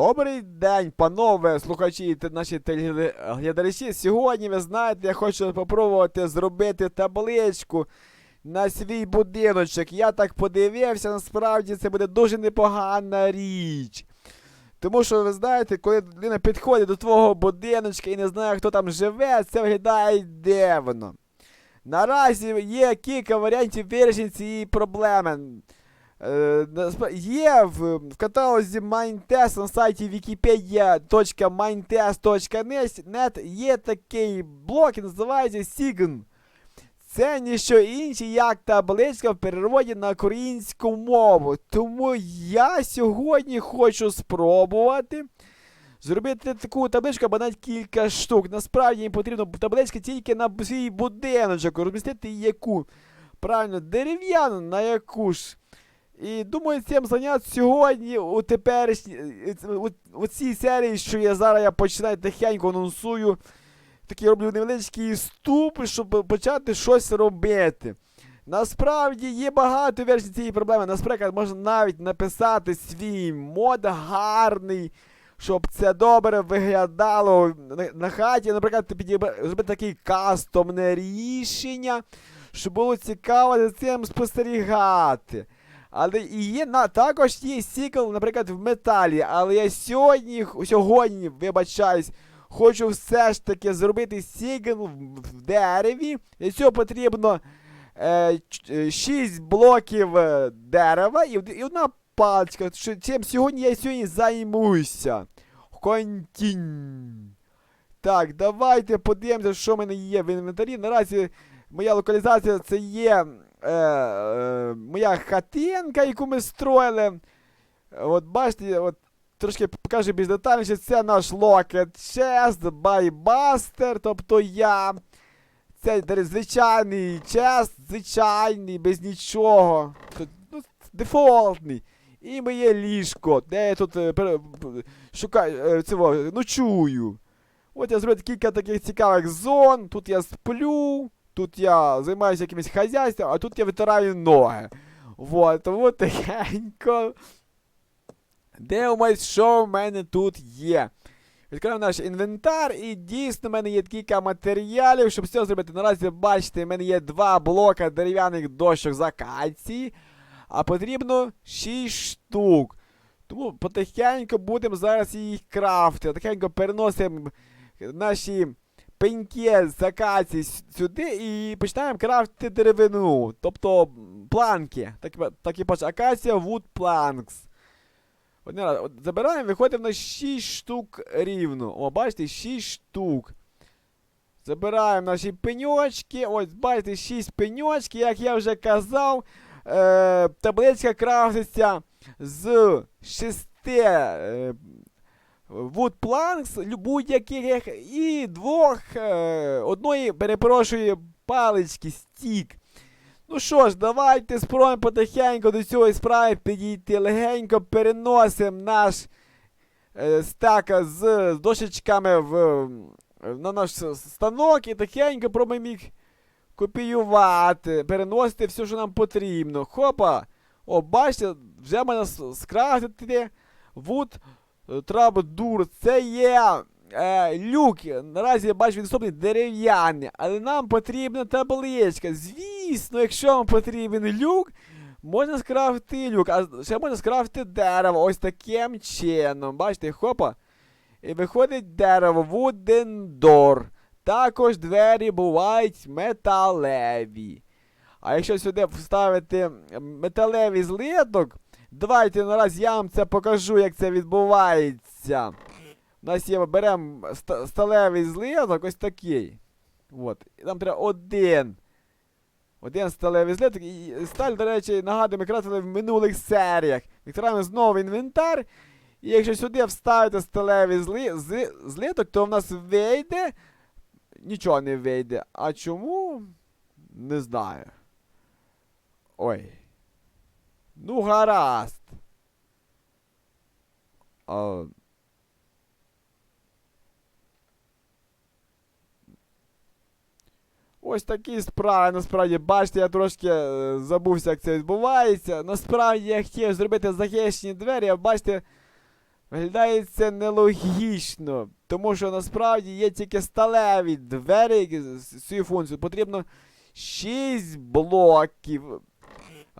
Добрий день, панове слухачі та наші телеглядачі. Сьогодні, ви знаєте, я хочу спробувати зробити табличку на свій будиночок. Я так подивився, насправді це буде дуже непогана річ. Тому що, ви знаєте, коли людина підходить до твого будиночка і не знає, хто там живе, це виглядає дивно. Наразі є кілька варіантів вирішення цієї проблеми. Е, Є в, каталозі Mindtest на сайті wikipedia.mindtest.net є такий блок, і називається Sign. Це ніщо інше, як табличка в переводі на українську мову. Тому я сьогодні хочу спробувати зробити таку табличку або навіть кілька штук. Насправді їм потрібна табличка тільки на свій будиночок, розмістити яку. Правильно, дерев'яну, на яку ж. І думаю, цим зайнятися сьогодні у теперішній у, у цій серії, що я зараз я починаю тихенько анонсую. Такий роблю невеличкий ступ, щоб почати щось робити. Насправді є багато версій цієї проблеми. Наприклад, можна навіть написати свій мод гарний, щоб це добре виглядало на, хаті. Наприклад, підібра- зробити таке кастомне рішення, щоб було цікаво за цим спостерігати. Але і є на також є сікл, наприклад, в металі. Але я сьогодні, сьогодні, вибачаюсь, хочу все ж таки зробити сікл в, дереві. Для цього потрібно е, 6 блоків е, дерева і, і одна паличка. Чим сьогодні я сьогодні займуся. Контінь. Так, давайте подивимося, що в мене є в інвентарі. Наразі моя локалізація це є е, е, моя хатинка, яку ми строїли. От бачите, от трошки покажу більш детальніше, це наш Chest by Buster, тобто я. Це звичайний чест, звичайний, без нічого. Ну, дефолтний. І моє ліжко, де я тут е, пере- шукаю е, цього, ночую. От я зробив кілька таких цікавих зон. Тут я сплю, тут я займаюся якимось хазяйством, а тут я витираю ноги. Вот, тому тихенько. Дивимось, що в мене тут є. Відкриваємо наш інвентар, і дійсно в мене є кілька матеріалів, щоб все зробити. Наразі бачите, в мене є два блока дерев'яних дощок з акації, а потрібно 6 штук. Тому потихеньку будемо зараз їх крафти. Потихеньку переносимо наші пеньки з акації сюди і починаємо крафтити деревину. Тобто планки. Так, так і пише акація wood planks. Один раз, забираємо, виходимо на 6 штук рівно. О, бачите, 6 штук. Забираємо наші пеньочки. Ось, бачите, 6 пеньочків, як я вже казав. Е, табличка крафтиться з 6 е, wood planks, будь-яких, і двох, е, одної, перепрошую, палички, стік. Ну що ж, давайте спробуємо потихеньку до цієї справи підійти. Легенько переносимо наш е, стак з, дошечками в, на наш станок і тихенько пробуємо їх копіювати, переносити все, що нам потрібно. Хопа! О, бачите, вже можна скрафтити Wood Трабдур. Це є е, люк. Наразі я бачу він доступний дерев'яний, але нам потрібна табличка. Звісно, якщо вам потрібен люк, можна скрафтити люк, а ще можна скрафтити дерево. Ось таким чином. Бачите, хопа. І виходить дерево Door. Також двері бувають металеві. А якщо сюди вставити металевий злиток, давайте наразі я вам це покажу, як це відбувається. У нас є, беремо сталевий злиток, ось такий. От. І нам треба один. Один сталевий злиток. І сталь, до речі, нагадую, ми крафтили в минулих серіях. Відкриваємо знову інвентар. І якщо сюди вставити сталевий зли, з, злиток, то в нас вийде. Нічого не вийде. А чому? Не знаю. Ой. Ну, гаразд. А... Ось такі справи, насправді, бачите, я трошки е, забувся, як це відбувається. Насправді я хотів зробити захищені двері, а бачите, Виглядає це нелогічно, тому що насправді є тільки сталеві двері з цією функцією. Потрібно 6 блоків.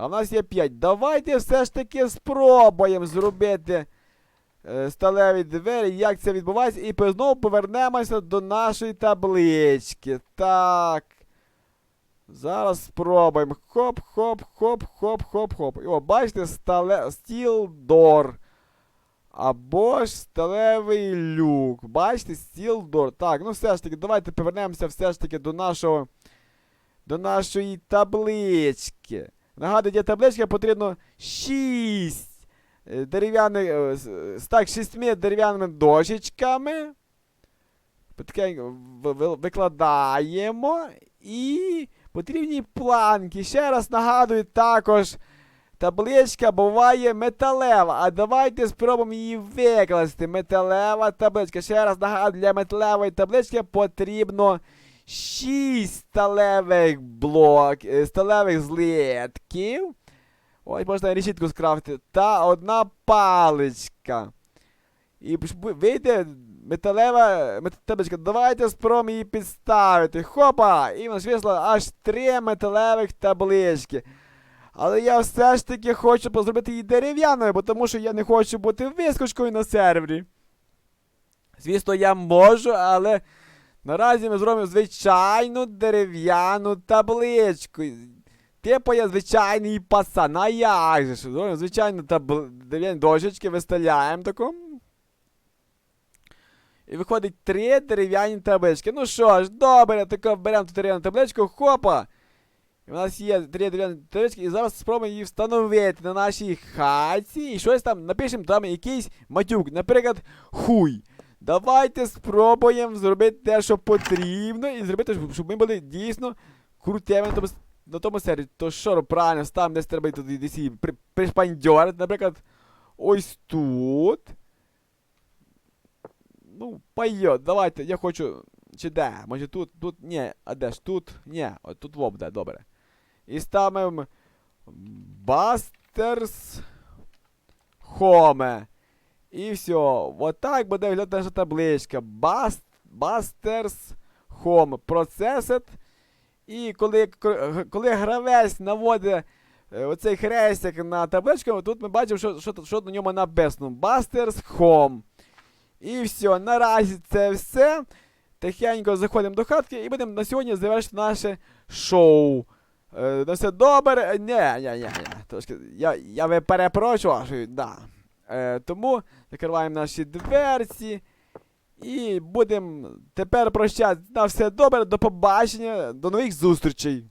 А в нас є 5. Давайте все ж таки спробуємо зробити е, сталеві двері, як це відбувається, і знову повернемося до нашої таблички. Так. Зараз спробуємо. Хоп, хоп, хоп, хоп, хоп, хоп. О, бачите, стале... стіл дор. Або ж сталевий люк. Бачите, стіл дор. Так, ну все ж таки, давайте повернемося все ж таки до нашого. До нашої таблички. Нагадую, для таблички потрібно 6 дерев'яних. е, з- з так, шістьми дерев'яними дощечками. Викладаємо. І потрібні планки. Ще раз нагадую, також табличка буває металева. А давайте спробуємо її викласти. Металева табличка. Ще раз нагадую, для металевої таблички потрібно 6 сталевих блок, е, сталевих злитків. Ось можна решітку скрафтити. Та одна паличка. І ж вийде металева мет- табличка. Давайте спробуємо її підставити. Хопа! І в нас вийшло аж три металевих таблички. Але я все ж таки хочу зробити її дерев'яною, бо тому що я не хочу бути вискочкою на сервері. Звісно, я можу, але наразі ми зробимо звичайну дерев'яну табличку. Типу я звичайний пасан. А як же? Зробимо звичайну табл... дерев'яні дошечки, виставляємо таку. І виходить три дерев'яні таблички. Ну що ж, добре, тако беремо ту дерев'яну табличку, хопа. У нас є три дерев'яні таблички, і зараз спробуємо її встановити на нашій хаті. І щось там напишемо там якийсь матюк. Наприклад, хуй. Давайте спробуємо зробити те, що потрібно, і зробити, щоб- ми були дійсно крутими на тому, на тому серві. То що, правильно, там десь треба туди десь при, пришпандьорити, наприклад, ось тут. Ну, пойдет, давайте, я хочу. Чи де? Може тут, тут, ні, а де ж тут? Ні, от тут в де, добре. І ставимо Бастерс Home. І все. Вот так буде виглядати наша табличка. Bust, Busters Home. Processed. І коли, коли гравець наводить е, оцей хрестик на табличку, тут ми бачимо, що, що, що на ньому написано. Busters Home. І все. Наразі це все. Тихенько заходимо до хатки і будемо на сьогодні завершити наше шоу. Е, на все добре. Ні, ні, ні, ні. Трошки. Я, я ви перепрошую, да. Е, тому закриваємо наші дверці. І будемо тепер прощатися. На все добре, до побачення, до нових зустрічей.